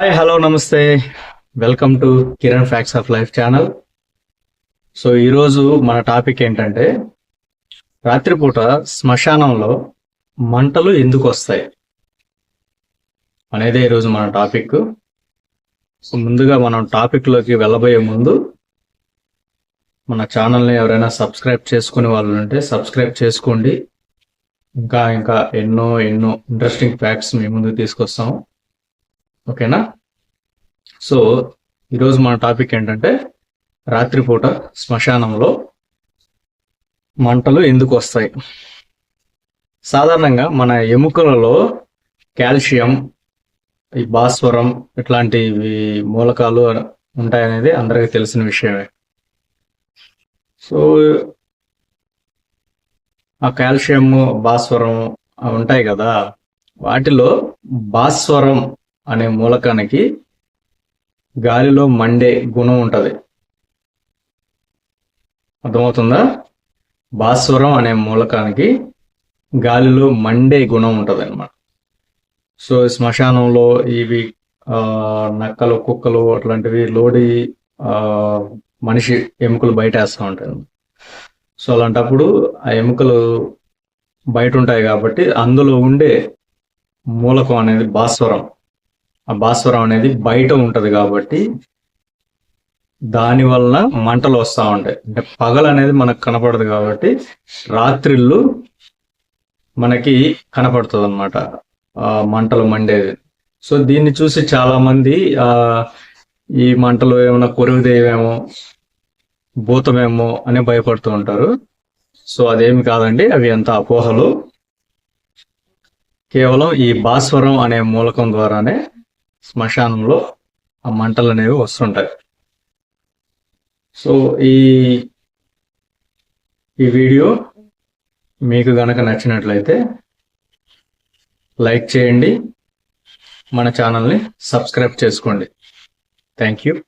Hi hello నమస్తే welcome to Kiran facts of life channel so ఈరోజు మన topic ఏంటంటే రాత్రిపూట శ్మశానంలో మంటలు ఎందుకు వస్తాయి? అనేదే ఈరోజు మన టాపిక్. సో ముందుగా మనం టాపిక్లోకి వెళ్ళబోయే ముందు మన ఛానల్ని ఎవరైనా సబ్స్క్రైబ్ చేసుకునే వాళ్ళు ఉంటే సబ్స్క్రైబ్ చేసుకోండి. ఇంకా ఇంకా ఎన్నో ఎన్నో ఇంట్రెస్టింగ్ ఫ్యాక్ట్స్ మీ ముందుకు తీసుకొస్తాము ఓకేనా? సో ఈరోజు మన టాపిక్ ఏంటంటే రాత్రిపూట శ్మశానంలో మంటలు ఎందుకు వస్తాయి సాధారణంగా మన ఎముకలలో కాల్షియం ఈ భాస్వరం ఇట్లాంటివి మూలకాలు ఉంటాయనేది అందరికీ తెలిసిన విషయమే. సో ఆ కాల్షియం భాస్వరం అవి ఉంటాయి కదా వాటిలో భాస్వరం అనే మూలకానికి గాలిలో మండే గుణం ఉంటుంది. అర్థమవుతుందా? భాస్వరం అనే మూలకానికి గాలిలో మండే గుణం ఉంటుంది అనమాట సో శ్మశానంలో ఇవి నక్కలు కుక్కలు అట్లాంటివి లోడి ఆ, మనిషి ఎముకలు బయట వేస్తూ ఉంటాయి సో అలాంటప్పుడు ఆ ఎముకలు బయట ఉంటాయి కాబట్టి అందులో ఉండే మూలకం అనేది భాస్వరం. ఆ భాస్వరం అనేది బయట ఉంటది కాబట్టి దాని వలన మంటలు వస్తూ ఉంటాయి. అంటే పగలు అనేది మనకు కనపడదు కాబట్టి రాత్రిళ్ళు మనకి కనపడుతుంది అనమాట మంటలు మండేది సో దీన్ని చూసి చాలా మంది ఆ ఈ మంటలు ఏమైనా కొరువుదేవేమో భూతమేమో అని భయపడుతూ ఉంటారు. సో అదేమి కాదండి అవి అంత అపోహలు. కేవలం ఈ భాస్వరం అనే మూలకం ద్వారానే శ్మశానంలో ఆ మంటలు అనేవి వస్తుంటాయి. సో ఈ ఈ వీడియో మీకు గనక నచ్చినట్లయితే లైక్ చేయండి. మన ఛానల్ని సబ్స్క్రైబ్ చేసుకోండి. Thank you.